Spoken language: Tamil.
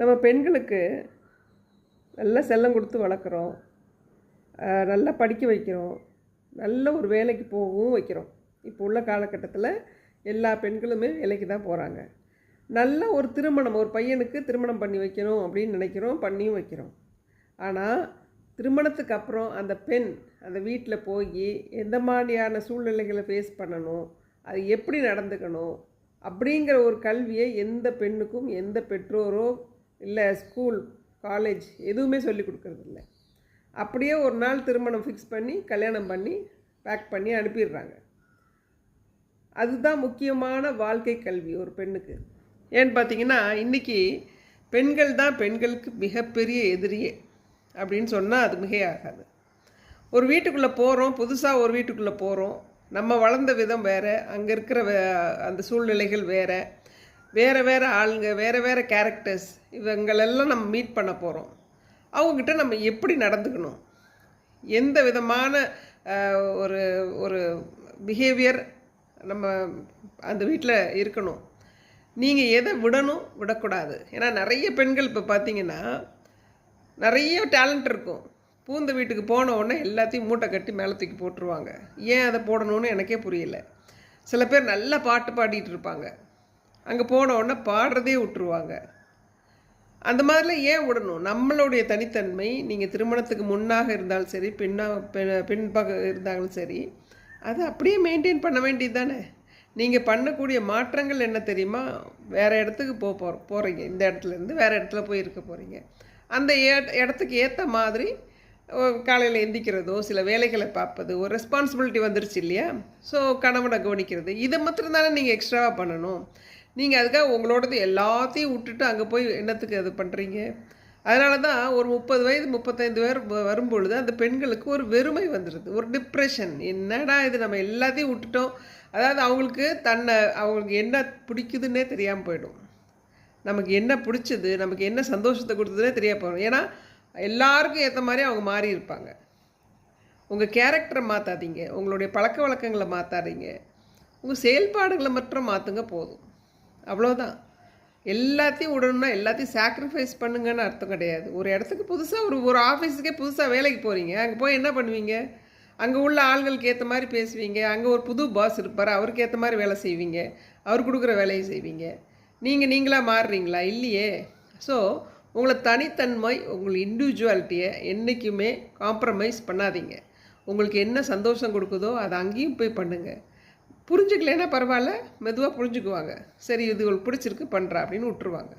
நம்ம பெண்களுக்கு நல்ல செல்லம் கொடுத்து வளர்க்குறோம். நல்லா படிக்க வைக்கிறோம். நல்ல ஒரு வேலைக்கு போகவும் வைக்கிறோம். இப்போ உள்ள காலகட்டத்தில் எல்லா பெண்களுமே வேலைக்கு தான் போகிறாங்க நல்ல ஒரு திருமணம் ஒரு பையனுக்கு திருமணம் பண்ணி வைக்கணும் அப்படின்னு நினைக்கிறோம் பண்ணியும் வைக்கிறோம். ஆனால் திருமணத்துக்கு அப்புறம் அந்த பெண் அந்த வீட்டில் போய் எந்த மாதிரியான சூழ்நிலைகளை ஃபேஸ் பண்ணணும் அது எப்படி நடந்துக்கணும் அப்படிங்கிற ஒரு கல்வியை எந்த பெண்ணுக்கும் எந்த பெற்றோரோ இல்லை ஸ்கூல் காலேஜ் எதுவுமே சொல்லி கொடுக்கறதில்ல. அப்படியே ஒரு நாள் திருமணம் ஃபிக்ஸ் பண்ணி கல்யாணம் பண்ணி பேக் பண்ணி அனுப்பிடுறாங்க. அதுதான் முக்கியமான வாழ்க்கை கல்வி ஒரு பெண்ணுக்கு. ஏன்னு பார்த்தீங்கன்னா இன்றைக்கி பெண்கள் தான் பெண்களுக்கு மிகப்பெரிய எதிரியே அப்படின்னு சொன்னால் அது மிகையாகாது. ஒரு வீட்டுக்குள்ளே போகிறோம் புதுசாக ஒரு வீட்டுக்குள்ளே போகிறோம் நம்ம வளர்ந்த விதம் வேறு அங்கே இருக்கிற அந்த சூழ்நிலைகள் வேறு வேறு வேறு ஆளுங்க வேறு வேறு கேரக்டர்ஸ் இவங்களெல்லாம் நம்ம மீட் பண்ண போகிறோம் அவங்கக்கிட்ட நம்ம எப்படி நடந்துக்கணும்? எந்த விதமான ஒரு ஒரு பிஹேவியர் நம்ம அந்த வீட்டில் இருக்கணும்? நீங்கள் எதை விடணும்? விடக்கூடாது. ஏன்னா நிறைய பெண்கள் இப்போ பார்த்தீங்கன்னா நிறைய டேலண்ட் இருக்கும். பூந்த வீட்டுக்கு போன உடனே எல்லாத்தையும் மூட்டை கட்டி மேலே தூக்கி போட்டுருவாங்க. ஏன் அதை போடணும்னு எனக்கே புரியல. சில பேர் நல்லா பாட்டு பாடிட்டு இருப்பாங்க. அங்கே போன உடனே பாடுறதே விட்டுருவாங்க. அந்த மாதிரிலாம் ஏன் விடணும்? நம்மளுடைய தனித்தன்மை நீங்கள் திருமணத்துக்கு முன்னாக இருந்தாலும் சரி பின்னாக பின்- பின்பாக இருந்தாலும் சரி அது அப்படியே மெயின்டைன் பண்ண வேண்டியது தானே? நீங்கள் பண்ணக்கூடிய மாற்றங்கள் என்ன தெரியுமா? வேறு இடத்துக்கு போக போகிற போகிறீங்க இந்த இடத்துல இருந்து வேறு இடத்துல போய் இருக்க போகிறீங்க அந்த ஏ- இடத்துக்கு ஏற்ற மாதிரி காலையில் எந்திக்கிறதோ சில வேலைகளை பார்ப்பது ஒரு ரெஸ்பான்சிபிலிட்டி வந்துருச்சு இல்லையா? ஸோ கணவனை கவனிக்கிறது இதை மாத்திரம் தானே நீங்கள் எக்ஸ்ட்ராவாக பண்ணணும். நீங்கள் அதுக்காக உங்களோடது எல்லாத்தையும் விட்டுட்டு அங்கே போய் என்னத்துக்கு அது பண்ணுறீங்க அதனால தான் ஒரு முப்பது வயது முப்பத்தைந்து பேர் வரும்பொழுது அந்த பெண்களுக்கு ஒரு வெறுமை வந்துடுது ஒரு டிப்ரெஷன் என்னடா இது? நம்ம எல்லாத்தையும் விட்டுட்டோம். அதாவது அவங்களுக்கு தன்னை அவங்களுக்கு என்ன பிடிக்குதுன்னே தெரியாமல் போயிடும். நமக்கு என்ன பிடிச்சது? நமக்கு என்ன சந்தோஷத்தை கொடுத்ததுனே தெரிய போகிறோம் ஏன்னா எல்லாருக்கும் ஏற்ற மாதிரி அவங்க மாறி இருப்பாங்க. உங்கள் கேரக்டரை மாற்றாதீங்க உங்களுடைய பழக்க வழக்கங்களை மாற்றாதீங்க உங்கள் செயல்பாடுகளை மட்டும் மாற்றுங்க போதும். அவ்வளோதான் எல்லாத்தையும் விடணும்னா எல்லாத்தையும் சாக்ரிஃபைஸ் பண்ணுங்கன்னு அர்த்தம் கிடையாது. ஒரு இடத்துக்கு புதுசாக ஒரு ஒரு ஆஃபீஸுக்கே புதுசாக வேலைக்கு போகிறீங்க அங்கே போய் என்ன பண்ணுவீங்க? அங்கே உள்ள ஆள்களுக்கு ஏற்ற மாதிரி பேசுவீங்க. அங்கே ஒரு புது பாஸ் இருப்பார். அவருக்கு ஏற்ற மாதிரி வேலை செய்வீங்க. அவர் கொடுக்குற வேலையை செய்வீங்க. நீங்கள் நீங்களாக மாறுறீங்களா? இல்லையே. ஸோ உங்களை தனித்தன்மை உங்கள் இண்டிவிஜுவாலிட்டியை என்றைக்குமே காம்ப்ரமைஸ் பண்ணாதீங்க. உங்களுக்கு என்ன சந்தோஷம் கொடுக்குதோ அதை அங்கேயும் போய் பண்ணுங்கள் புரிஞ்சுக்கலைன்னா பரவாயில்ல மெதுவாக புரிஞ்சுக்குவாங்க. சரி இது பிடிச்சிருக்கு பண்ணுறா அப்படின்னு விட்டுருவாங்க.